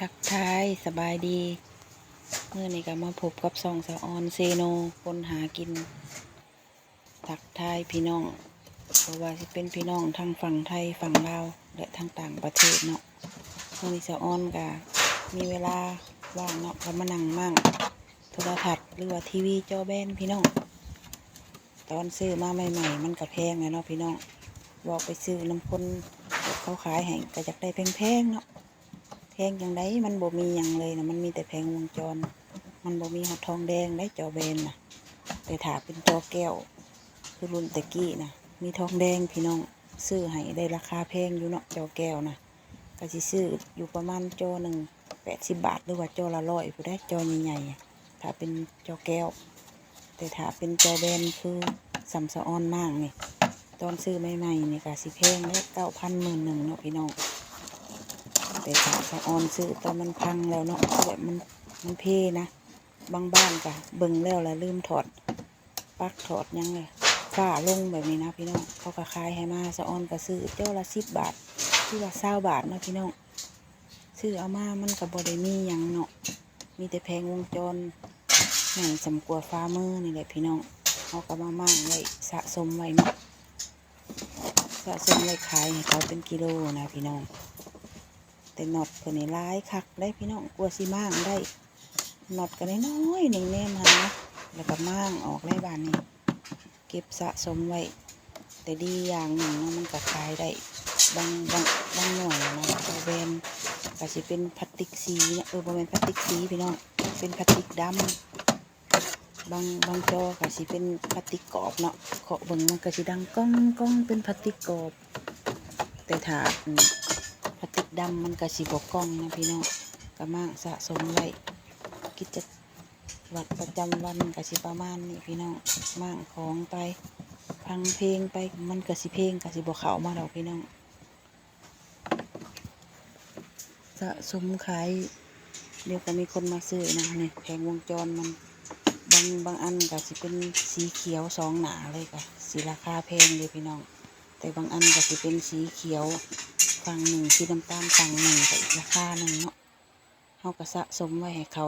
ทักทายสบายดีเมื่อนี้ก็มาพบกับซองสะออนเซโนคนหากิน ทักทายพี่น้องเพราะว่าจะเป็นพี่น้องทางฝั่งไทยฝั่งลาวและทางต่างประเทศเนาะเมื่อนี้สะออนก็มีเวลาว่างเนาะก็มานั่งมั่งโทรทัศน์หรือว่าทีวีจอแบนพี่น้อง ตอนซื้อมาใหม่ๆ มันก็แพงไงเนาะพี่น้องบอกไปซื้อน้ำคนเขาขายให้ก็อยากได้แพงๆเนาะ แพงอย่างไดมันบ่มีอย่างเลยนะมันมีแต่แพงวงจร มันบ่มีหอดทองแดงได้จอแบนนะแต่ถ้าเป็นจอแก้ว คือรุ่นตะกี้นะมีทองแดงพี่น้องซื้อให้ได้ราคาแพงอยู่เนาะจอแก้วนะก็สิซื้ออยู่ประมาณจอหนึ่งแปดสิบบาทหรือว่าจอละร้อยผู้ได้จอใหญ่ๆถ้าเป็นจอแก้ว แต่ถ้าเป็นจอแบนคือสัมสะออนมากนี่ตอนซื้อใหม่ๆนี่ก็สิแพงแล้วเก้าพันหมื่นหนึ่งเนาะพี่น้อง แต่ขาสะออนซื้อตอนมันพังแล้วเนาะแบบมันมันเพนะบางบ้านกะเบิ่งแล้วล้วลืมถอดปลั๊กถอดยังเลยฝ้าลงแบบนี้นะพี่น้องเขาก็ขายให้มาสะออนก็ซื้อเจ้าละสิบบาทที่ว่าเศร้าบาทนาะพี่น้องซื้อเอามามันกับบได้มียังเนาะมีแต่แพงวงจรแห่งสำกัวฟ้ามือนี่แหละพี่น้องเขาก็มามั่งไว้สะสมไว้เนาะสะสมไว้ขายให้เขาเป็นกิโลนะพี่น้อง แต่น็อตเพิ่นนี่ร้ายคักได้พี่น้องกลัวสิมั่างได้น็อตก็ได้น้อยหนึ่งแนมหาแล้วก็มั่างออกได้บานนี้เก็บสะสมไว้ แต่ดีอย่างหนึ่งเนาะมันก็ขายได้บางบางบางหน่วยนะตัวแบนก็สิเป็นพลาสติกสีเนี่ยเออบ่แม่นพลาสติกสีพี่น้องเป็นพลาสติกดำบางบางจอก็สิเป็นพลาสติกกรอบเนาะเคาะเบิ่งมันก็สิดังก้องก้องเป็นพลาสติกกรอบ แต่ถ้าอืมพลาสติก ดำมันกระสีบกล้องนะพี่น้องกระมั่งสะสมไว้กิจวัตรประจำวันกระสีประมาณนี้พี่น้องมั่งของไปฟังเพลงไปมันกระสีเพลงกระสีบกเขามาเราพี่น้องสะสมขายเดี๋ยวก็มีคนมาซื้อนะนี่แผงวงจรมันบางบางอันก็สิเป็นสีเขียวสองหนาเลยค่ะสีราคาแพงเลยพี่น้อง แต่บางอันก็สิเป็นสีเขียว ฝั่งหนึ่งสีน้ำตาลฝั่งหนึ่งก็อีกราคาหนึ่งเนาะเขาก็สะสมไว้ให้เขา